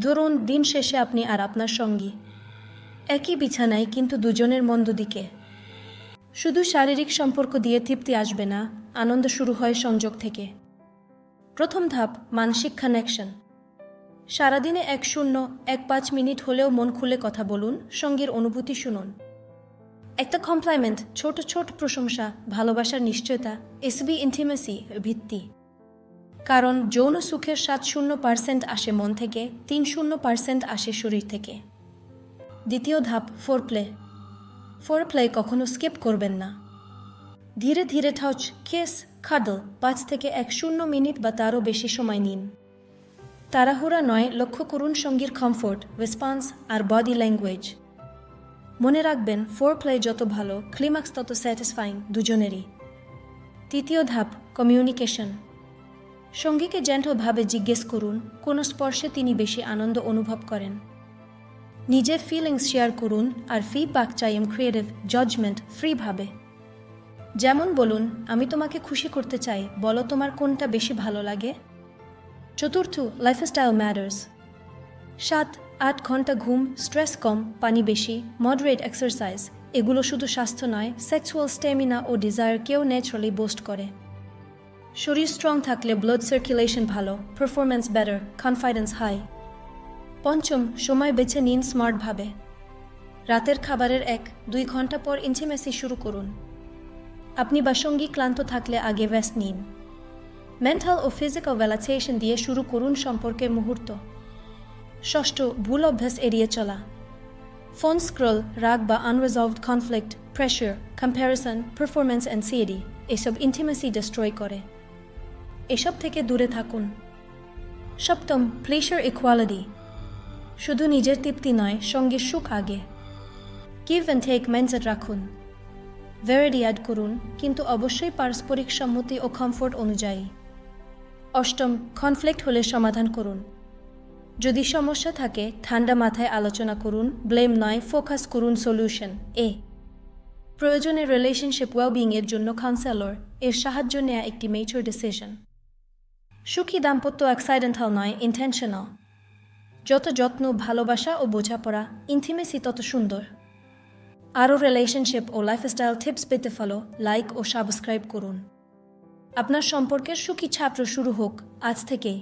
ধরুন, দিন শেষে আপনি আর আপনার সঙ্গী। একই বিছানায়, কিন্তু দুজনের মন্দ দিকে। শুধু শারীরিক সম্পর্ক দিয়ে তৃপ্তি আসবে না, আনন্দ শুরু হয় সংযোগ থেকে। প্রথম ধাপ, মানসিক কানেকশন সারাদিনে এক শূন্য, এক পাঁচ মিনিট হলেও মন খুলে কথা বলুন, সঙ্গীর অনুভূতি শুনুন। একটা কমপ্লাইমেন্ট ছোট ছোট প্রশংসা, ভালোবাসার নিশ্চয়তা এসবি ইন্টিমেসি ভিত্তি। কারণ যৌন সুখের সাত শূন্য পার্সেন্ট আসে মন থেকে, তিন শূন্য পার্সেন্ট আসে শরীর থেকে। দ্বিতীয় ধাপ ফোর প্লে ফোর প্লে কখনো স্কিপ করবেন না। ধীরে ধীরে টাচ কেস খাডল পাঁচ থেকে এক শূন্য মিনিট বা তারও বেশি সময় নিন। তাড়াহুড়া নয়, লক্ষ্য করুন সঙ্গীর কমফোর্ট রেসপন্স আর বডি ল্যাঙ্গুয়েজ মনে রাখবেন ফোর প্লে যত ভালো ক্লিম্যাক্স তত স্যাটিসফাইং দুজনেরই। তৃতীয় ধাপ কমিউনিকেশন সঙ্গীকে জেন্টলভাবে জিজ্ঞেস করুন, কোন স্পর্শে তিনি বেশি আনন্দ অনুভব করেন। নিজের ফিলিংস শেয়ার করুন আর ফিডব্যাক চাইম ক্রিয়েটিভ জাজমেন্ট ফ্রিভাবে যেমন বলুন, আমি তোমাকে খুশি করতে চাই, বলো তোমার কোনটা বেশি ভালো লাগে? চতুর্থ লাইফস্টাইল ম্যাটার্স সাত, আট ঘণ্টা ঘুম স্ট্রেস কম, পানি বেশি মডারেট এক্সারসাইজ এগুলো শুধু স্বাস্থ্য নয় সেক্সুয়াল স্টেমিনা ও ডিজায়ারকেও ন্যাচারালি বোস্ট করে। শরীর স্ট্রং থাকলে ব্লাড সার্কুলেশন ভালো পারফরমেন্স বেটার কনফিডেন্স হাই পঞ্চম, সময় বেছে নিন স্মার্টভাবে রাতের খাবারের এক, দুই ঘণ্টা পর ইন্টিমেসি শুরু করুন। আপনি বা সঙ্গী ক্লান্ত থাকলে আগে ব্যস্ত নিন। মেন্টাল ও ফিজিক্যাল ভ্যালাসিয়েশন দিয়ে শুরু করুন সম্পর্কের মুহূর্ত। ষষ্ঠ, ভুল অভ্যাস এড়িয়ে চলা। ফোন স্ক্রল রাগ বা unresolved conflict pressure comparison performance CAD এসব ইন্টিমেসি ডিস্ট্রয় করে। এসব থেকে দূরে থাকুন। সপ্তম প্লেশার ইকুয়ালিটি শুধু নিজের তৃপ্তি নয়, সঙ্গে সুখ আগে। গিভ অ্যান্ড টেক মেন্সেট রাখুন। ভ্যারাইটি অ্যাড করুন, কিন্তু অবশ্যই পারস্পরিক সম্মতি ও কমফোর্ট অনুযায়ী। অষ্টম কনফ্লিক্ট হলে সমাধান করুন। যদি সমস্যা থাকে, ঠান্ডা মাথায় আলোচনা করুন ব্লেম নয় ফোকাস করুন সলিউশন এ প্রয়োজনে রিলেশনশিপ ওয়েলবিং এর জন্য কাউন্সেলর এর সাহায্য নেওয়া একটি মেজর ডিসিশন সুখী দাম্পত্য অ্যাক্সাইডেন্টাল নয় ইন্টেনশনাল যত যত্ন, ভালোবাসা ও বোঝাপড়া ইন্টিমেসি তত সুন্দর। আরও রিলেশনশিপ ও লাইফস্টাইল টিপস পেতে ফলো লাইক ও সাবস্ক্রাইব করুন। আপনার সম্পর্কের সুখী ছাত্র শুরু হোক আজ থেকেই